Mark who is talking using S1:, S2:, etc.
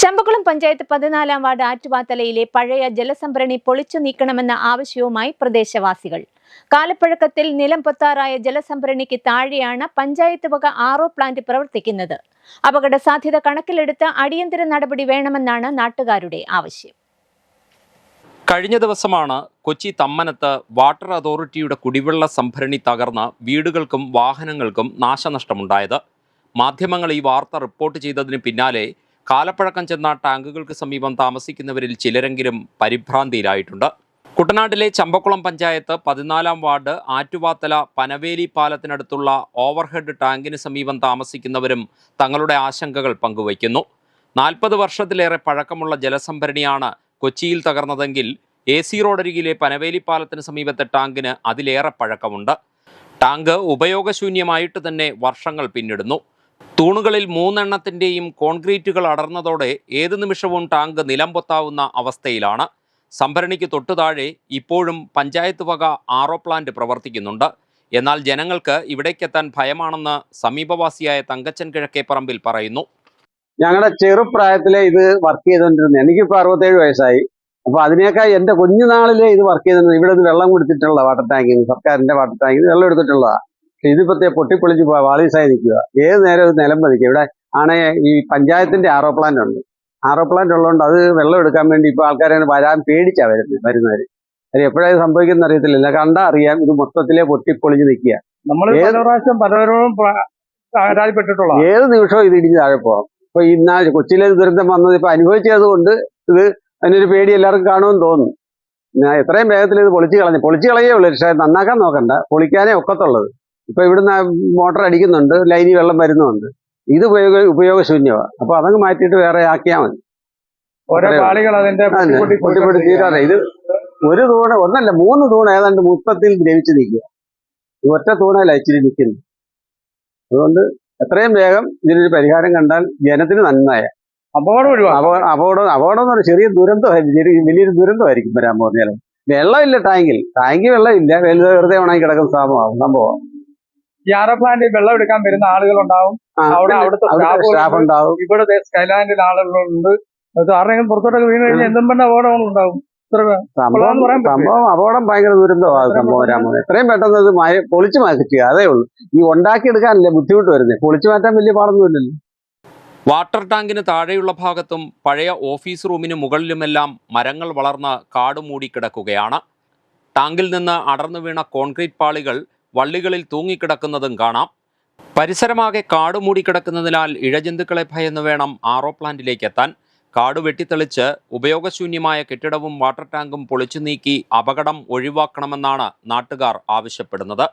S1: ചമ്പക്കുളം പഞ്ചായത്ത് പതിനാലാം വാർഡ് ആറ്റുപാത്തലയിലെ പഴയ ജലസംഭരണി പൊളിച്ചു നീക്കണമെന്ന ആവശ്യവുമായി പ്രദേശവാസികൾ. കാലപ്പഴക്കത്തിൽ നിലം പൊത്താറായ ജലസംഭരണിക്ക് താഴെയാണ് പഞ്ചായത്ത് വക ആറോ പ്ലാന്റ് പ്രവർത്തിക്കുന്നത്. അപകട സാധ്യത കണക്കിലെടുത്ത് അടിയന്തര നടപടി വേണമെന്നാണ് നാട്ടുകാരുടെ ആവശ്യം.
S2: കഴിഞ്ഞ ദിവസമാണ് കൊച്ചി തമ്മനത്ത് വാട്ടർ അതോറിറ്റിയുടെ കുടിവെള്ള സംഭരണി തകർന്ന് വീടുകൾക്കും വാഹനങ്ങൾക്കും നാശനഷ്ടമുണ്ടായത്. മാധ്യമങ്ങൾ ഈ വാർത്ത റിപ്പോർട്ട് ചെയ്തതിന് പിന്നാലെ കാലപ്പഴക്കം ചെന്ന ടാങ്കുകൾക്ക് സമീപം താമസിക്കുന്നവരിൽ ചിലരെങ്കിലും പരിഭ്രാന്തിയിലായിട്ടുണ്ട്. കുട്ടനാട്ടിലെ ചമ്പക്കുളം പഞ്ചായത്ത് പതിനാലാം വാർഡ് ആറ്റുവാത്തല പനവേലി പാലത്തിനടുത്തുള്ള ഓവർഹെഡ് ടാങ്കിന് സമീപം താമസിക്കുന്നവരും തങ്ങളുടെ ആശങ്കകൾ പങ്കുവയ്ക്കുന്നു. നാൽപ്പത് വർഷത്തിലേറെ പഴക്കമുള്ള ജലസംഭരണിയാണ് കൊച്ചിയിൽ തകർന്നതെങ്കിൽ എ സി റോഡരികിലെ പനവേലി പാലത്തിന് സമീപത്തെ ടാങ്കിന് അതിലേറെ പഴക്കമുണ്ട്. ടാങ്ക് ഉപയോഗശൂന്യമായിട്ട് തന്നെ വർഷങ്ങൾ പിന്നിടുന്നു. തൂണുകളിൽ മൂന്നെണ്ണത്തിന്റെയും കോൺക്രീറ്റുകൾ അടർന്നതോടെ ഏത് നിമിഷവും ടാങ്ക് നിലംപൊത്താവുന്ന അവസ്ഥയിലാണ്. സംഭരണിക്ക് തൊട്ടു താഴെ ഇപ്പോഴും പഞ്ചായത്ത് വക ആറോ പ്ലാന്റ് പ്രവർത്തിക്കുന്നുണ്ട്. എന്നാൽ ജനങ്ങൾക്ക് ഇവിടേക്കെത്താൻ ഭയമാണെന്ന് സമീപവാസിയായ തങ്കച്ചൻ കിഴക്കേപ്പറമ്പിൽ പറയുന്നു.
S3: ഞങ്ങളുടെ ചെറുപ്രായത്തിലെ ഇത് വർക്ക് ചെയ്തുകൊണ്ടിരുന്നത് എനിക്കിപ്പോൾ അറുപത്തേഴ് വയസ്സായി. അപ്പൊ അതിനേക്കാൾ എന്റെ കുഞ്ഞുനാളിലെ ഇത് വർക്ക് ചെയ്തിരുന്നത്. ഇവിടെ നിന്ന് വെള്ളം കൊടുത്തിട്ടുള്ള വാട്ടർ ടാങ്കിൽ നിന്ന് സർക്കാരിന്റെ വാട്ടർ ടാങ്കിൽ നിന്ന് വെള്ളം എടുത്തിട്ടുള്ളതാണ് ഇതിപ്പത്തെ പൊട്ടിപ്പൊളിച്ച് വാളീസായി നിൽക്കുക. ഏത് നേരം അത് നിലം പതിക്കുക ഇവിടെ ആണ് ഈ പഞ്ചായത്തിന്റെ ആറോ പ്ലാന്റ് ഉണ്ട്. ആറോ പ്ലാന്റ് ഉള്ളതുകൊണ്ട് അത് വെള്ളം എടുക്കാൻ വേണ്ടി ഇപ്പോൾ ആൾക്കാരെ വരാൻ പേടിച്ചാ വരുന്നത് വരുന്നവര്. അത് എപ്പോഴാണ് സംഭവിക്കുന്ന അറിയത്തില്ല കണ്ടാ അറിയാം ഇത് മൊത്തത്തിലെ പൊട്ടിപ്പൊളിഞ്ഞ് നിൽക്കുക.
S4: നമ്മൾ
S3: ഏത്
S4: പല പ്രാവശ്യം പലരോടും പരാതിപ്പെട്ടിട്ടുള്ള
S3: ഏത് നിമിഷവും ഇത് ഇടിഞ്ഞ് താഴെ പോകാം ഇപ്പൊ ഇന്ന കൊച്ചിയിലെ ദുരന്തം വന്നത് ഇപ്പൊ അനുഭവിച്ചത് കൊണ്ട് ഇത് അതിനൊരു പേടി എല്ലാവർക്കും കാണുമെന്ന് തോന്നുന്നു. ഞാൻ എത്രയും വേഗത്തിൽ ഇത് പൊളിച്ചു കളഞ്ഞു പൊളിച്ചു കളയേ ഉള്ളൂ. പക്ഷേ നന്നാക്കാൻ നോക്കണ്ട. പൊളിക്കാനേ ഒക്കത്തുള്ളത് ഇപ്പൊ ഇവിടുന്ന് മോട്ടർ അടിക്കുന്നുണ്ട് ലൈനിൽ വെള്ളം വരുന്നുണ്ട്. ഇത് ഉപയോഗ ഉപയോഗശൂന്യമാണ് അപ്പൊ അതങ്ങ് മാറ്റിയിട്ട് വേറെ ആക്കിയാൽ മതി.
S4: ഓരോ അതിന്റെ
S3: തീരാതെ. ഇത് ഒരു തൂണ് ഒന്നല്ല മൂന്ന് തൂണ് ഏതാണ്ട് മുപ്പത്തിൽ ദ്രവിച്ചു നിൽക്കുക. ഒറ്റ തൂണല്ല ഇച്ചിരി നിൽക്കുന്നു അതുകൊണ്ട് എത്രയും വേഗം ഇതിനൊരു പരിഹാരം കണ്ടാൽ ജനത്തിന് നന്നായ.
S4: അപകടം ഒഴിവാണ്
S3: അപകടം അപകടം എന്ന് പറഞ്ഞാൽ ചെറിയ ദുരന്തമായിരിക്കും. ചെറിയ വലിയൊരു ദുരന്തമായിരിക്കും വരാൻ പോകുന്ന വെള്ളമില്ല ടാങ്കിൽ. ടാങ്കിൽ വെള്ളമില്ല. വെറുതെ ഉണങ്ങി കിടക്കുന്ന സംഭവം സംഭവം.
S4: ആറോ പ്ലാന്റിൽ വെള്ളം എടുക്കാൻ വരുന്ന ആളുകൾ ഉണ്ടാവും അവിടെ അവിടുത്തെ സ്റ്റാഫ്
S3: സ്റ്റാഫ് ഉണ്ടാവും.
S4: ഇവിടെ സ്കൈലാൻഡിൽ ആളുകളുണ്ട്. ആരുടെങ്കിലും പുറത്തോട്ടൊക്കെ വീണ് കഴിഞ്ഞാൽ എന്തും പറഞ്ഞ അപകടങ്ങൾ ഉണ്ടാവും. ഇത്ര
S3: സംഭവം അപകടം ഭയങ്കര ദുരന്തമാണ് സംഭവം പോകുന്നത്. എത്രയും പെട്ടെന്ന് അത് മായ- പൊളിച്ചു മാറ്റുക അതേ ഉള്ളൂ. ഈ ഉണ്ടാക്കിയെടുക്കാനല്ലേ ബുദ്ധിമുട്ട് വരുന്നത് പൊളിച്ചു മാറ്റാൻ വലിയ പാടൊന്നുമില്ലല്ലോ.
S2: വാട്ടർ ടാങ്കിന് താഴെയുള്ള ഭാഗത്തും പഴയ ഓഫീസ് റൂമിന് മുകളിലുമെല്ലാം മരങ്ങൾ വളർന്ന് കാട് മൂടിക്കിടക്കുകയാണ് ടാങ്കിൽ നിന്ന് അടർന്നു വീണ കോൺക്രീറ്റ് പാളികൾ വള്ളികളിൽ തൂങ്ങിക്കിടക്കുന്നതും കാണാം. പരിസരമാകെ കാട് മൂടിക്കിടക്കുന്നതിനാൽ ഇഴജന്തുക്കളെ ഭയന്ന് വേണം ആറോ പ്ലാന്റിലേക്ക് എത്താൻ കാട് വെട്ടിത്തെളിച്ച് ഉപയോഗശൂന്യമായ കെട്ടിടവും വാട്ടർ ടാങ്കും പൊളിച്ചു നീക്കി അപകടം ഒഴിവാക്കണമെന്നാണ് നാട്ടുകാർ ആവശ്യപ്പെടുന്നത്.